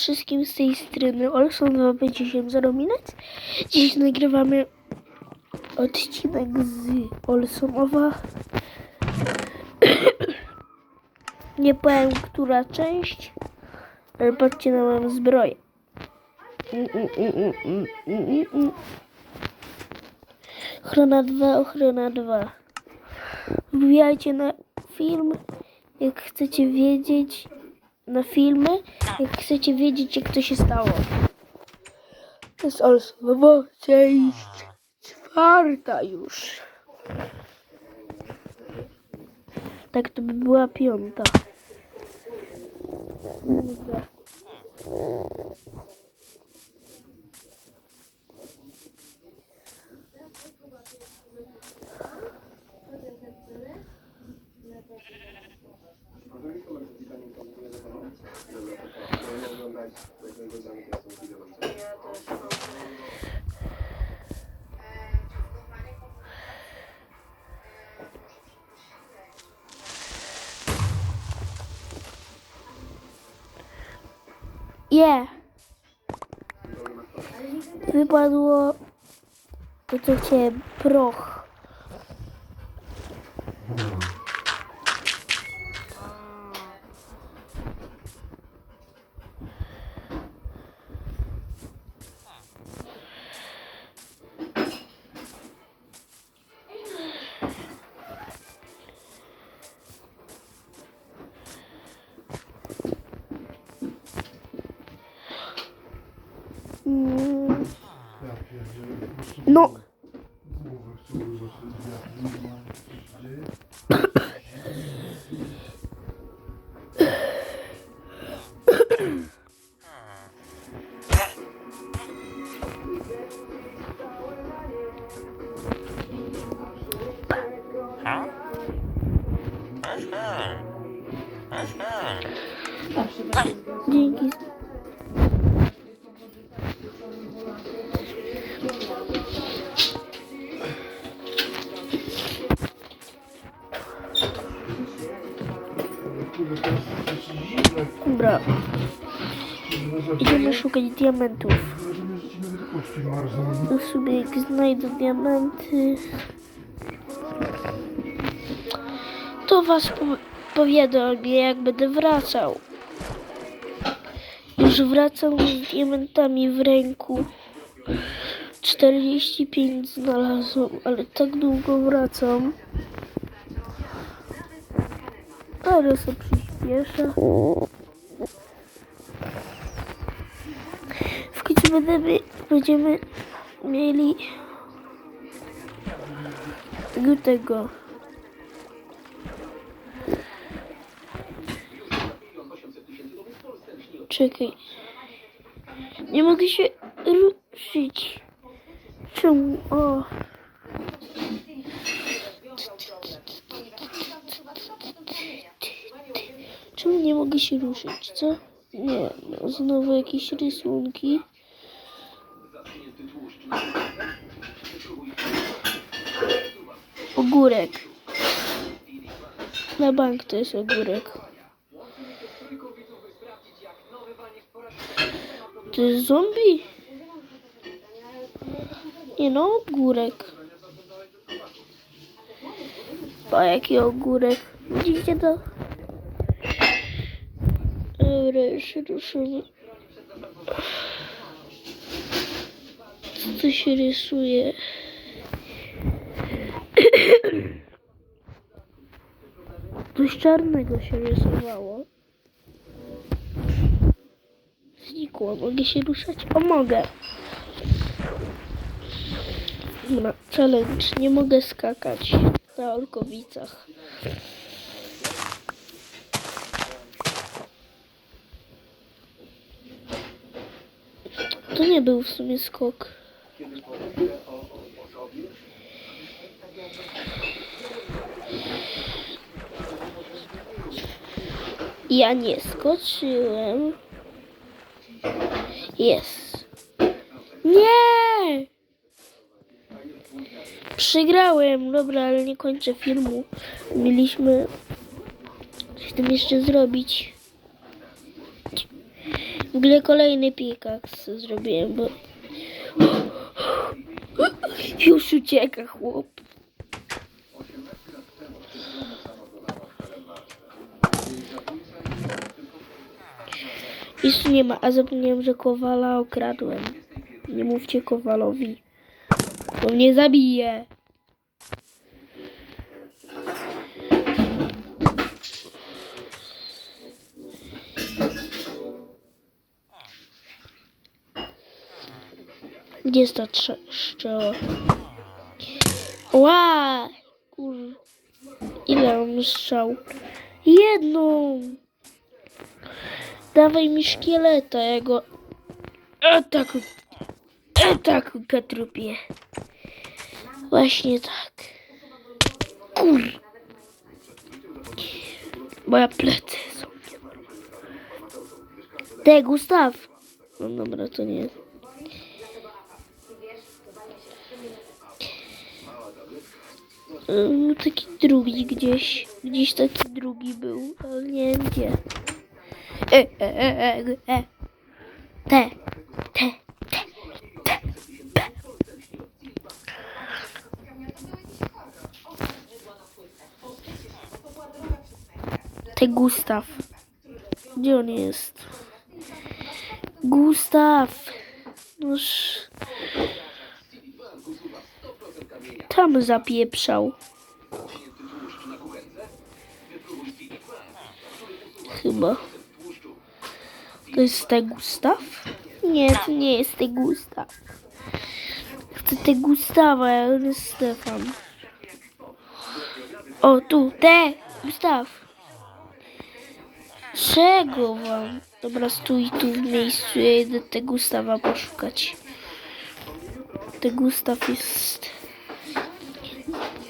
wszystkim z tej strony Olson 250 minut. Dziś nagrywamy odcinek z Olsonowa. Nie powiem, która część, ale patrzcie na moją zbroję. Ochrona 2, ochrona 2. Wbijajcie na film, jak chcecie wiedzieć, na filmy, jak chcecie wiedzieć, jak to się stało. To jest Olsowo, część czwarta już. Tak to by była piąta. Dobra. Je. Wypadło to co chciałem, proch. Non. Dobra, idziemy szukać diamentów. No sobie jak znajdę diamenty, to was po- powiadomię, jak będę wracał. Już wracam z diamentami w ręku. 45 znalazłem, ale tak długo wracam. Ale sobie przyspieszę. W końcu będziemy, będziemy mieli tego. Czekaj. Nie mogę się ruszyć. Czemu? O. Czemu nie mogę się ruszyć, co? Nie, no, znowu jakieś rysunki. Ogórek. Na bank to jest ogórek. To jest zombie? Nie no, ogórek. A jaki ogórek? Widzicie to? Dobra, już ruszymy. Co się rysuje? Coś czarnego się rysowało. Znikło. Mogę się ruszać? O, mogę. Dobra, challenge. Nie mogę skakać na Olkowicach. To nie był w sumie skok. Ja nie skoczyłem. Jest. Nie! Przegrałem. Dobra, ale nie kończę filmu. Mieliśmy coś tam jeszcze zrobić. W ogóle kolejny pikaks zrobiłem, bo... Już ucieka chłop. Tu nie ma, a zapomniałem, że Kowala okradłem. Nie mówcie Kowalowi, bo mnie zabije. Gdzie jest ta szczała? Ła! Kur... Ile mam strzał? Jedną! Dawaj mi szkieleta, ja go... Ataku... Ataku. Właśnie tak. Kur... Moja plecy są. Te, Gustaw! No dobra, to nie. Ym, taki drugi gdzieś. Gdzieś taki drugi był, ale nie wiem gdzie. E, e, e, e, e. Te, te. Te Gustaw. Gdzie on jest? Gustaw. Noż... Tam zapieprzał. Chyba. To jest te Gustaw? Nie, to nie jest te Gustaw. Chcę te Gustawa, on jest Stefan. O, tu, te, Gustaw. Czego wam? Dobra, stój tu w miejscu, ja jedę te Gustawa poszukać. Te Gustaw jest...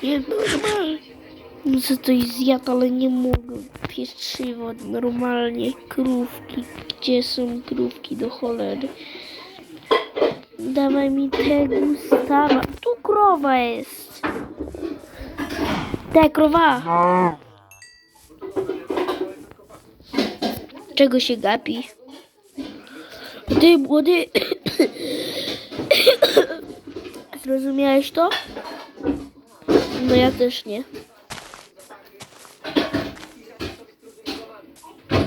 Nienormalny. No co to jest zjadł, ale nie mogę. Pieczywo, normalnie. Krówki. Gdzie są krówki do cholery? Dawaj mi te Gustawa. Tu krowa jest. Te krowa. Czego się gapi? Ty młody. Zrozumiałeś to? No ja też nie. Teraz, eee, so, so, so, o, tu,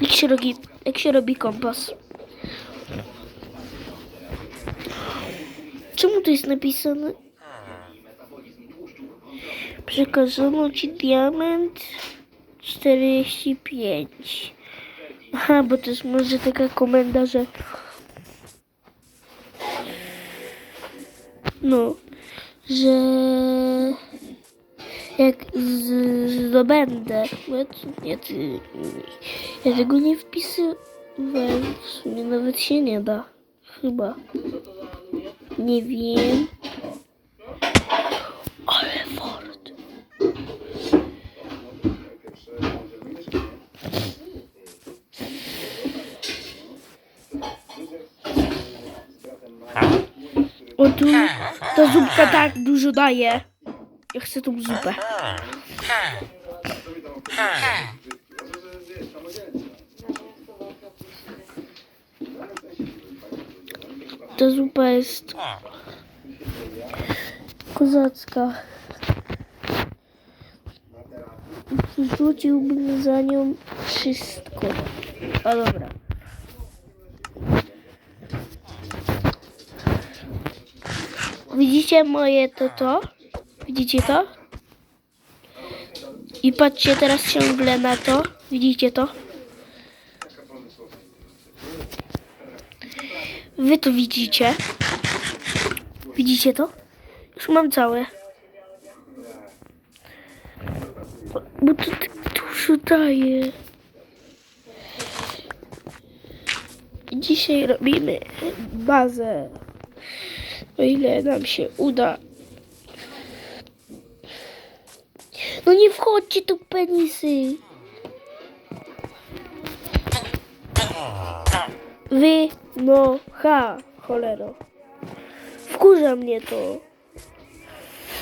Jak się robi, jak się robi kompas? Czemu to jest napisane? Przekazano ci diament 45. Aha, bo to jest może taka komenda, że no, że jak z, zdobędę, ja, ja, tego nie wpisywałem, w sumie nawet się nie da, chyba. Nie wiem. Ale fort. O tu, ta zupka tak dużo daje. Ja chcę tą zupę. Ta zupa jest kozacka. Rzuciłbym za nią wszystko. A dobra. Widzicie moje to to? Widzicie to? I patrzcie teraz ciągle na to. Widzicie to? Wy to widzicie? Widzicie to? Już mam całe. Bo to tak dużo daje. Dzisiaj robimy bazę. O ile nam się uda. No nie wchodźcie tu penisy. Wy, no, ha, cholero. Wkurza mnie to.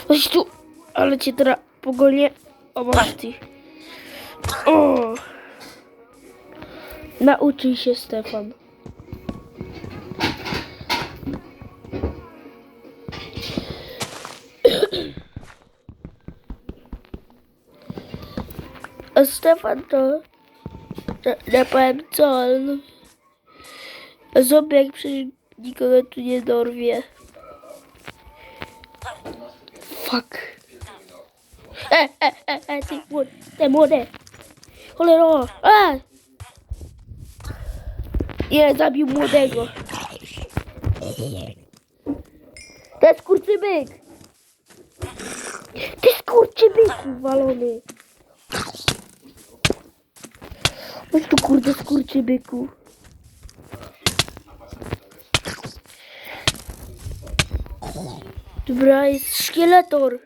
Chodź tu, ale cię teraz pogonię. O, ty. O! Nauczyj się, Stefan. Stefan to... to nie powiem co, ale... Zombie jak przecież nikogo tu nie dorwie. Fuck. E, e, e, e, ty, te młode. Cholero, a! Nie, zabił młodego. Ten skurczybyk. Ty skurczybyku walony. Chodź tu kurde skurczybyku. Dobra, jest szkieletor.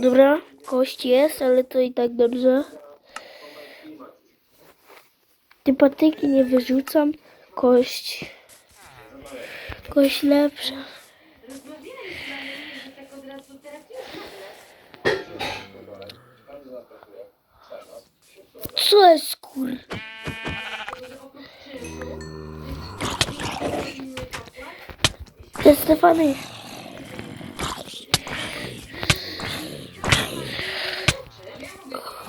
Dobra, kość jest, ale to i tak dobrze. Te patyki nie wyrzucam. Kość. Kość lepsza. Co jest kur... Te Stefany.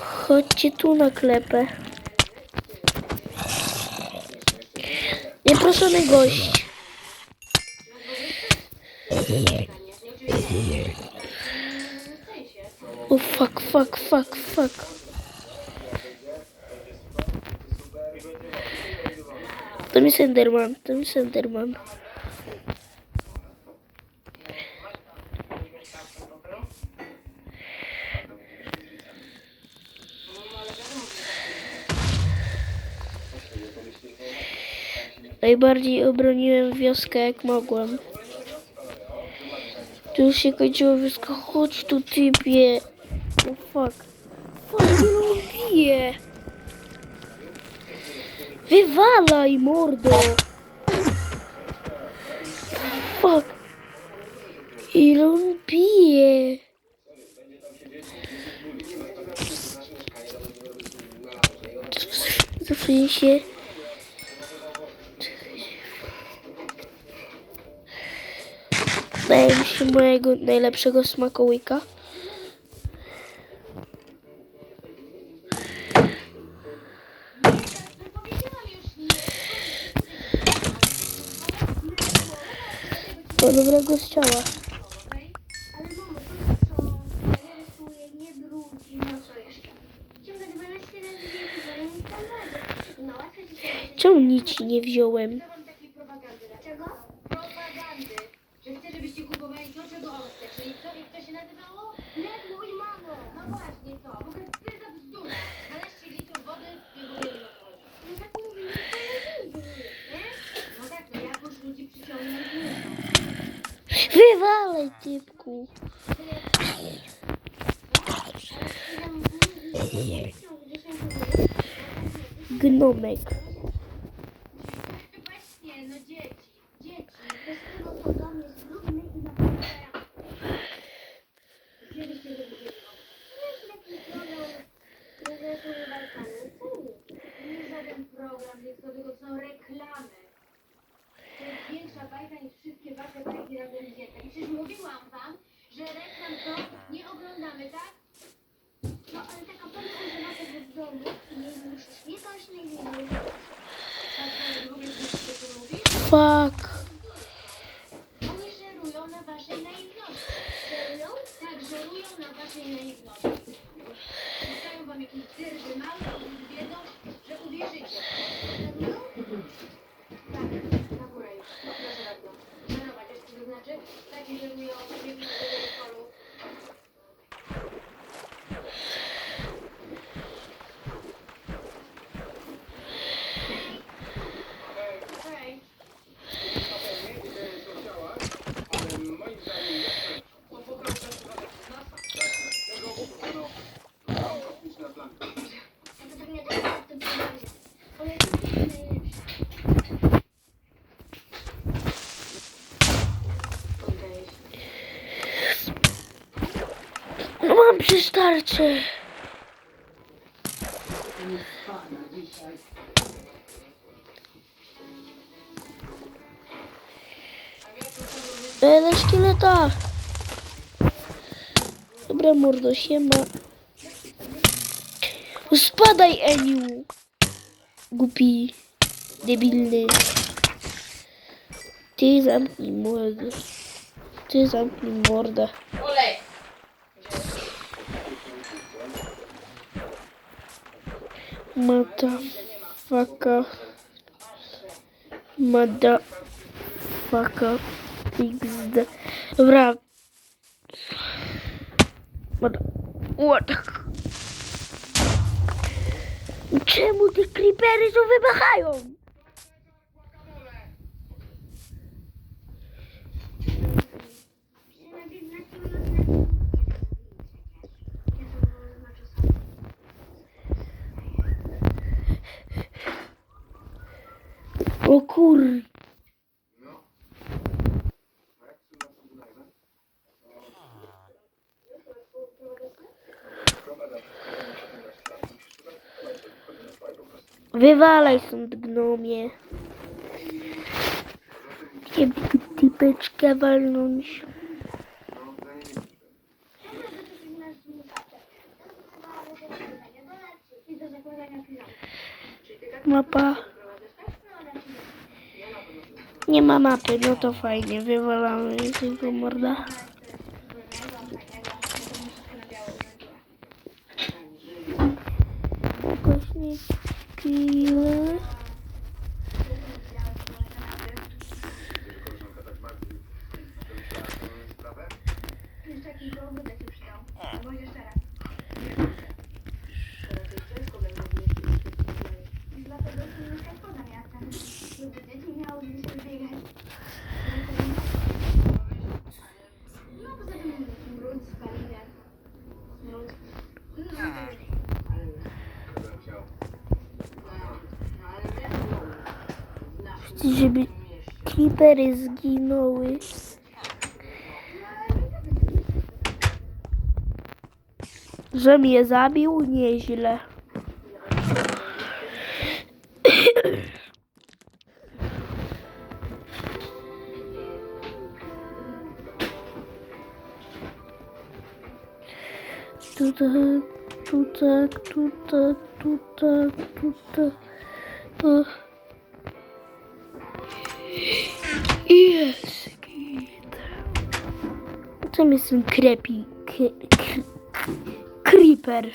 Chodźcie tu na klepę. Nieproszony gość. O fuck, fuck, fuck, fuck. To jest Enderman, to jest Enderman. Najbardziej obroniłem wioskę jak mogłem. Tu już się kończyła wioska. Chodź tu typie. O fuck. Fuck, nie lubię. Wywalaj mordo. Fuck. Ile on bije? Zawsze się... Daję mi się mojego najlepszego smakołyka. Do dobrego strzała. Ale mamo, to co? Nie rysuje, nie brudzi, no co jeszcze? Ciągle 12 razy więcej, bo nie tam razy. No, łatwo ci się Czemu nic nie wziąłem? Mam takiej propagandy. Dlaczego? Propagandy. Że chcę, żebyście kupowali to, czego on chce. Czyli co, jak to się nazywało? Ledwo i mamo. No właśnie to. W ogóle ty za bzdura. 12 litrów wody i w ogóle nie ma co. No tak mówimy, to nie Nie? No tak, no jakoś ludzi przyciągnąć nie Wywalaj typku. Gnomek. Właśnie, Fuck. Tarczę. Ale szkieleta. Dobra, mordo, siema. Spadaj, Eniu. Głupi. Debilny. Ty zamknij mordę. Ty zamknij mordę. Olej! Motherfucker. Motherfucker. XD. Dobra. What? Czemu te creepery tu wybuchają? O kur... Wywalaj stąd gnomie. Chciałem typeczkę walnąć. Mapa. Nie ma mapy, no to fajnie, wywalamy tego morda. Kośniki. Jeszcze jakiś dowód się przydał. Albo jeszcze raz. Dlatego się nie tak poza miastem. Żeby dzieci miały gdzie się biegać. No poza tym smród, spaliny. Smród. Chcę, żeby creepery zginęły. Że mnie zabił? Nieźle. Tu tak, tu tak, tu tak, tu tak, tu. Tam jest ten krepi. Creeper.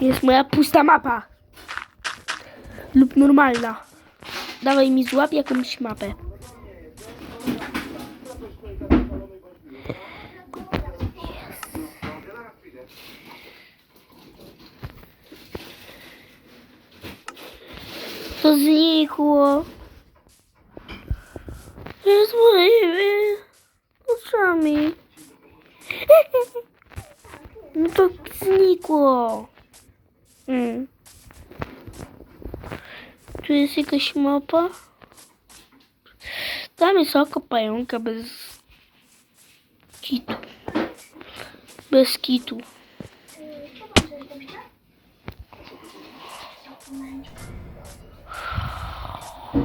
Jest moja pusta mapa. Lub normalna. Dawaj mi złap jakąś mapę. To znikło. Jest moje oczami. No to znikło. Mm. Tu jest jakaś mapa. Tam jest oko pająka bez kitu. Bez kitu. Kur,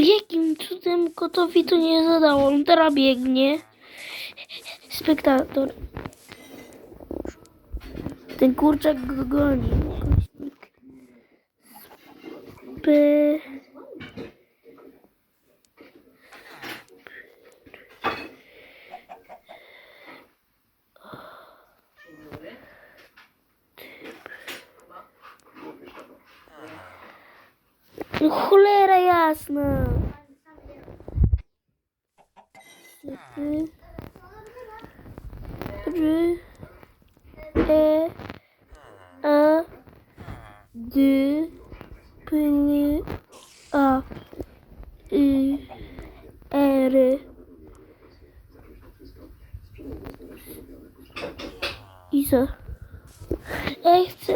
jakim cudem kotowi to nie zadało? On teraz biegnie. Spektator. Ten kurczak go goni. ISO. Ja chcę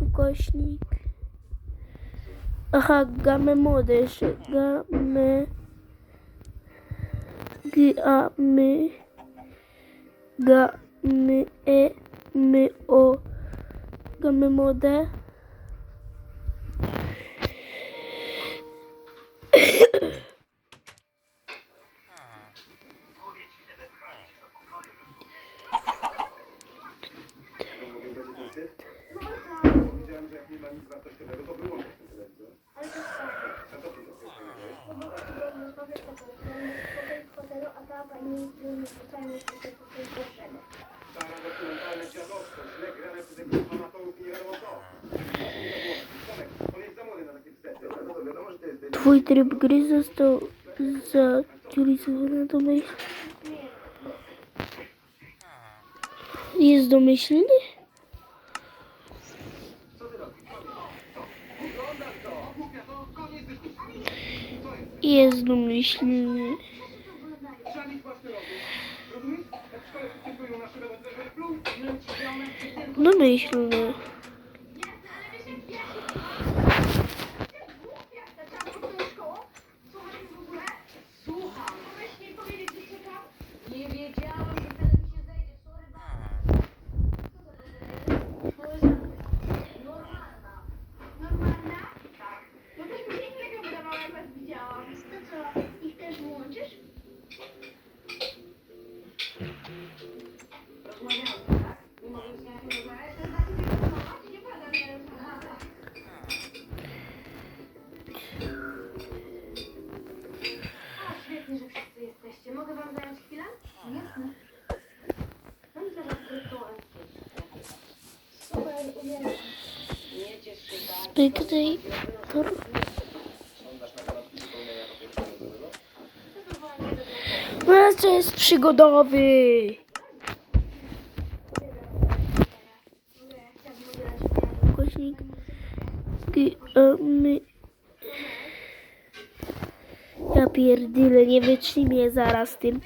ukośnik. Aha, gamę młodeż. Gamę. Gamy. Gamy. E. My. O. Gamy młode. Твой треп грязь стал за тюрьмой. Jest domyślny? Jest domyślny. 都没去 đi. Wygraj. Teraz to jest przygodowy. Głośnik. Ja pierdyle, nie wytrzymię zaraz tym.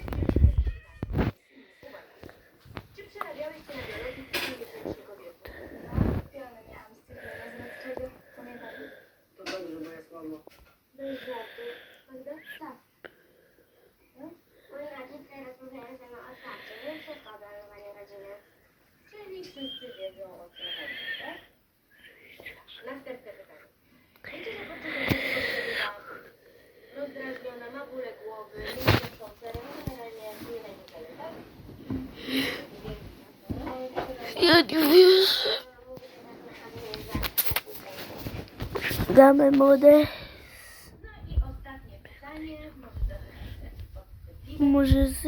Damy młode. Może z...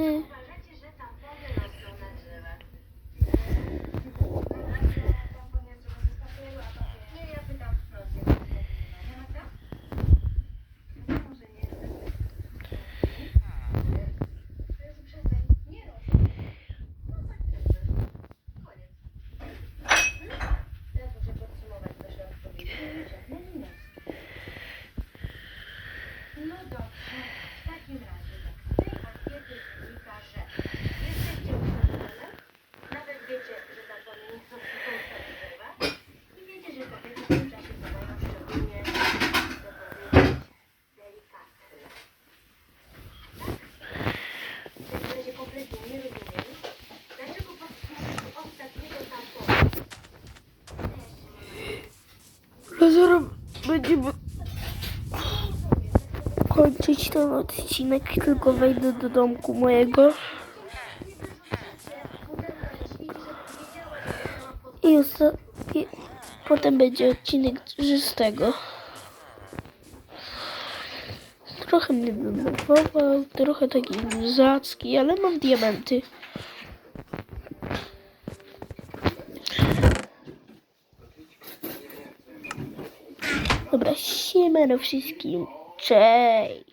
będziemy kończyć ten odcinek, tylko wejdę do domku mojego. I, I potem będzie odcinek z tego. Trochę mnie denerwował, trochę taki zacki, ale mam diamenty. Halo wszystkim, cześć!